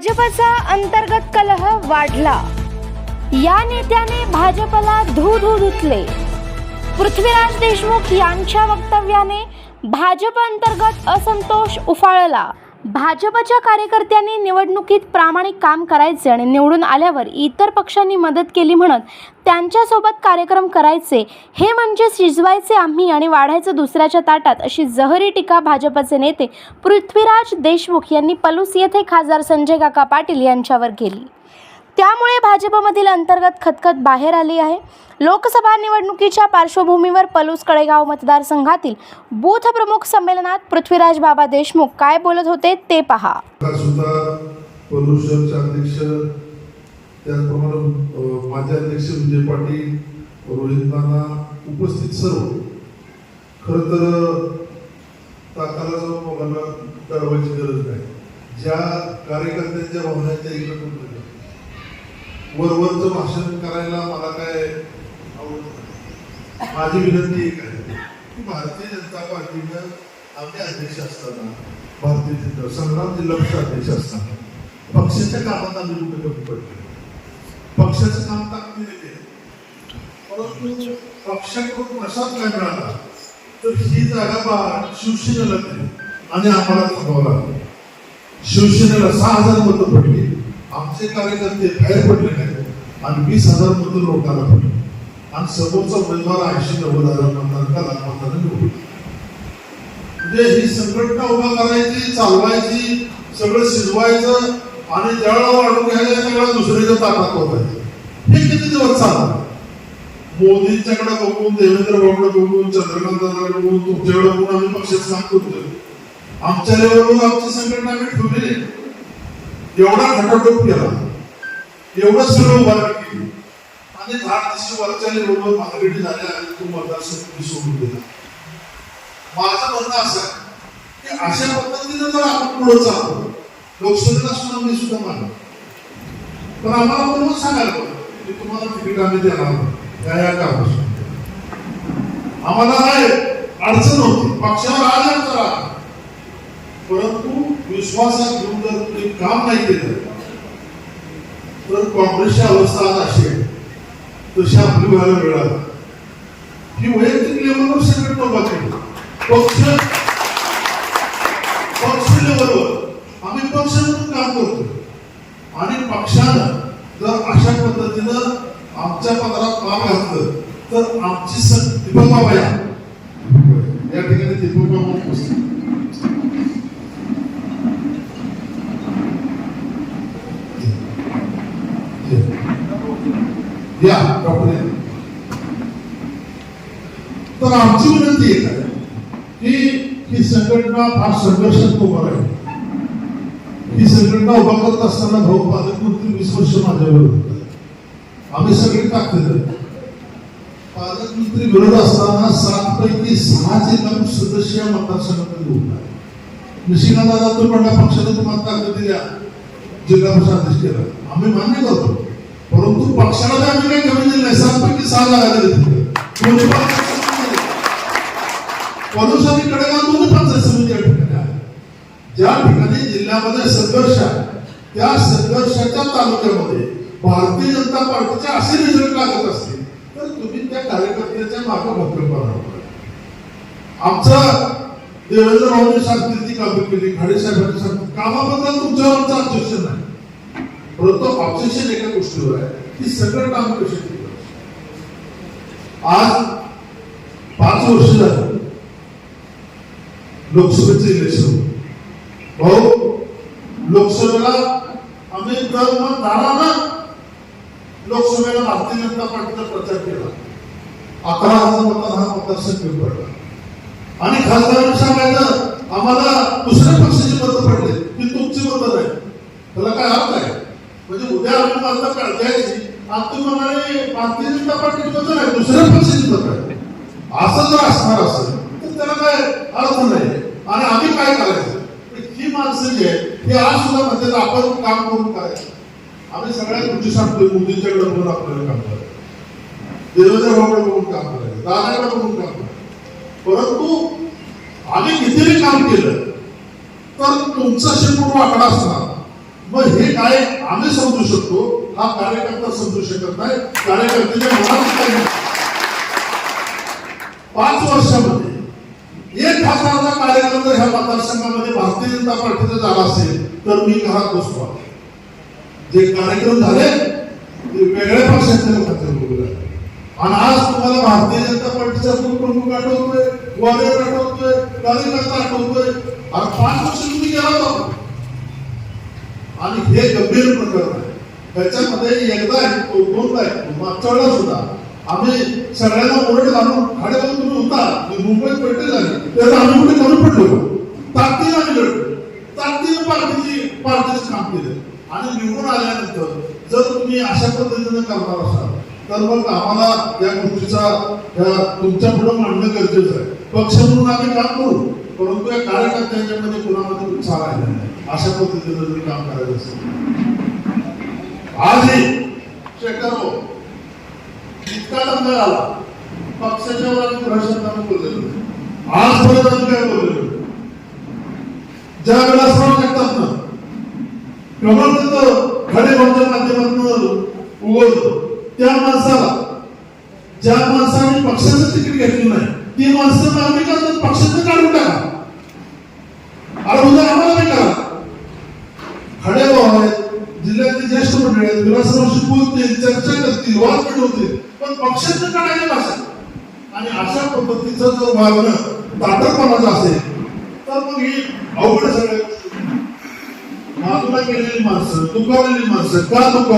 भाजपचा अंतर्गत कलह वाढला. या नेत्याने भाजपला धू धू धुतले पृथ्वीराज देशमुख यांच्या वक्तव्याने भाजप अंतर्गत असंतोष उफाळला. भाजपच्या कार्यकर्त्यांनी निवडणुकीत प्रामाणिक काम करायचे आणि निवडून आल्यावर इतर पक्षांनी मदत केली म्हणत त्यांच्यासोबत कार्यक्रम करायचे हे म्हणजे शिजवायचे आम्ही आणि वाढायचं दुसऱ्याच्या ताटात अशी जहरी टीका भाजपचे नेते पृथ्वीराज देशमुख यांनी पलूस येथे खासदार संजय काका पाटील यांच्यावर केली. त्यामुळे भाजपमधील अंतर्गत खतखत बाहेर आली आहे. लोकसभा निवडणुकीच्या पार्श्वभूमीवर पलूस कडेगाव मतदारसंघातील बूथ प्रमुख संमेलनात पृथ्वीराज बाबा देशमुख काय बोलत होते ते पहा. त्याचप्रमाणे माझे अध्यक्ष विजय पाटील रोहित उपस्थित सर्व. खर तर ताकाला जाऊन मला कळवायची गरज नाही. ज्या कार्यकर्त्यांच्या भावनाच्या इकडे वरवरचं भाषण करायला मला काय आवडत माझी विनंती एक आहे. की भारतीय जनता पार्टीनं आमचे अध्यक्ष असताना भारतीय जनता संग्रामचे लक्ष अध्यक्ष असताना पक्षाच्या कामात आम्ही कुठे कमी पडतो पक्षाचं काम ताकदीने केलं परंतु पक्षाकडून प्रसाद काय मिळाला तर ही जागा बा- शिवसेनेला दिली आणि आम्हाला थांबावं लागलं. शिवसेनेला सहा हजार मतं पडली. आमचे कार्यकर्ते बाहेर पडले नाही आणि वीस हजार मधून लोकांना पडले. आणि समोरचा उमेदवार ऐंशी नव्वद हजार मतदारांना म्हणजे ही संघटना उभा करायची चालवायची सगळं शिजवायचं आणि ज्यावेळेला वाढून घ्यायला त्यावेळेला दुसऱ्याच्या ताटात होतायचं हे किती दिवस चालणार? मोदींच्याकडे बघून देवेंद्र बाबूकडे बघून चंद्रकांत बघून तुमच्याकडे बघून आम्ही पक्षात काम करतोय. आमच्या लेवलवर आमची संघटना आम्ही ठेवलेली एवढा घटाटोप केला एवढं सगळं उभारणी केली. आणि दहा दिवशी वरच्या लेवलवर भानगडी झाल्या आणि तो मतदारसंघ सोडून दिला माझं म्हणणं असं आहे की अशा पद्धतीनं जर आपण पुढे चालतो लोकसभेला सुद्धा मी सुद्धा मानतो पण आम्हाला बरोबर सांगायला पाहिजे? की तुम्हाला तिकीट आम्ही देणार या या कामापासून आम्हाला नाही अडचण होती? पक्षावर आज अडचण परंतु विश्वासात घेऊन जर तुम्ही काम नाही केलं तर काँग्रेसची अवस्था आज अशी आहे. तशी आपली व्हायला मिळाली. ही वैयक्तिक लेवलवर संघटना उभा पक्ष पक्ष लेवलवर. आम्ही पक्ष म्हणून काम करतो आणि पक्षानं जर अशा पद्धतीनं आमच्या पदरात काम घातलं तर आमची सं दीपक बाबा या या ठिकाणी दीपक बाबा उपस्थित या डॉक्टर तर आमची विनंती एक आहे की ही संघटना फार संघर्षात उभा आहे. ही संघटना उभा करत असताना भाऊ पालकमंत्री वीस वर्ष माझ्यावर होते. आम्ही सगळे टाकले पालकमंत्री विरोध असताना सात पैकी सहाचे नऊ सदस्य या मतदारसंघामध्ये निवडून आले निशिकांत दादा तो म्हणला पक्षाने तुम्हाला ताकद दिल्या जिल्हा परिषद आम्ही मान्य करतो. परंतु पक्षाला आम्ही काही कमी दिली नाही. सात पैकी सहा जागा दिली दोन्ही कडेगाव पंचायत समिती या ठिकाणी ज्या ठिकाणी जिल्ह्यामध्ये संघर्ष आहे त्या संघर्षाच्या तालुक्यामध्ये भारतीय जनता पार्टीचे असे रिझल्ट लागत असतील तर तुम्ही त्या कार्यकर्त्याच्या मागे भक्कम करावं आमचं देवेंद्र भाऊनी सांगतील ती कामं केली खाडे साहेबांनी सांगतील कामाबद्दल तुमच्यावर आमचं नाही. परंतु ऑब्सेशन एका गोष्टीवर आहे की सगळं काम कशी केलं आज पाच वर्ष झालं. लोकसभेचे इलेक्शन भाऊ लोकसभेला आम्ही दर मग ना लोकसभेला भारतीय जनता पार्टीचा प्रचार केला. अकरा हजार मतांना हा मतदारसंघ पडला आणि खासदारांनी सांगायचं आम्हाला दुसऱ्या पक्षाची मतं पडले ती तुमची मतं नाही त्याला काय अर्थ आहे म्हणजे उद्या आम्ही आज तुम्ही म्हणाले भारतीय जनता पार्टीची नाही दुसऱ्या पक्षाची पत्र असं जर असणार असेल तर त्याला काय अर्थ नाही. आणि आम्ही काय करायचं? ही माणसं जी आहेत हे आज सुद्धा म्हणतात आपण काम करून करायचं आम्ही सगळ्या गोष्टी सांगतोय मोदींच्याकडे बघून आपल्याला काम करायचं. देवेंद्र भाऊकडे बघून काम करायचं. दादाकडे बघून काम करायचं. परंतु आम्ही कितीही काम केलं तर तुमचा शेपूट वाकडा असणार. मग हे काय आम्ही समजू शकतो? हा कार्यकर्ता समजू शकत नाही. कार्यकर्त्याच्या मनात काही पाच वर्षामध्ये एक हजाराचा कार्यक्रम ह्या मतदारसंघामध्ये भारतीय जनता पार्टीचा झाला असेल तर मी घरात बसतो. जे कार्यक्रम झाले ते वेगळ्या पक्षाच्या लोकांचे आणि आज तुम्हाला भारतीय जनता पार्टीचा खूप प्रमुख आठवतोय ग्वालियर आठवतोय कार्यकर्ता आठवतोय. आणि पाच वर्ष तुम्ही गेला होता आणि हे गंभीर प्रकरण आहे. त्याच्यामध्ये एकदा ऐकतो दोनदा ऐकतो मागच्या वेळेला सुद्धा आम्ही सगळ्यांना ओरड घालून खाड्यावर तुम्ही होता. मुंबईत बैठक झाले. त्याचा आम्ही कुठे करून पडलो? ताकदीने आम्ही लढलो. ताकदीने पार्टीची पार्टीचं काम केलं. आणि निवडून आल्यानंतर जर तुम्ही अशा पद्धतीने करणार असाल तर मग आम्हाला या गोष्टीचा तुमच्यापुढे मांडणं गरजेचं आहे. पक्ष म्हणून आम्ही काम करू. परंतु या कार्यकर्त्यांच्यामध्ये कुणामध्ये उत्साह राहिला नाही अशा पद्धतीनं तुम्ही काम करायचं असेल. आजही शेखर हो इतका दंगा आला. पक्षाच्या वर आम्ही प्रशासनाने बोललेलो नाही. आजपर्यंत आम्ही काय बोललेलो ज्या वेळेला नाही. ज्या ना जगतापनं खडे खडेगावच्या माध्यमातून उगवतो त्या माणसाला ज्या माणसाने पक्षाचं तिकीट घेतलं नाही ती माणसं नागरिकांचं पक्षाचं काढून टाका. आणि उद्या आम्हाला भेटा करा खडेगाव आहेत जिल्ह्यातले ज्येष्ठ मंडळी आहेत विलासरावशी बोलतील चर्चा करतील वाद मिळवतील पण पक्षाचं काढायची भाषा आणि अशा पद्धतीचं जर वागणं दाटकपणाचं असेल तर मग ही अवघड सगळ्या गोष्टी. बाजूला गेलेली माणसं दुखावलेली माणसं का दुखाव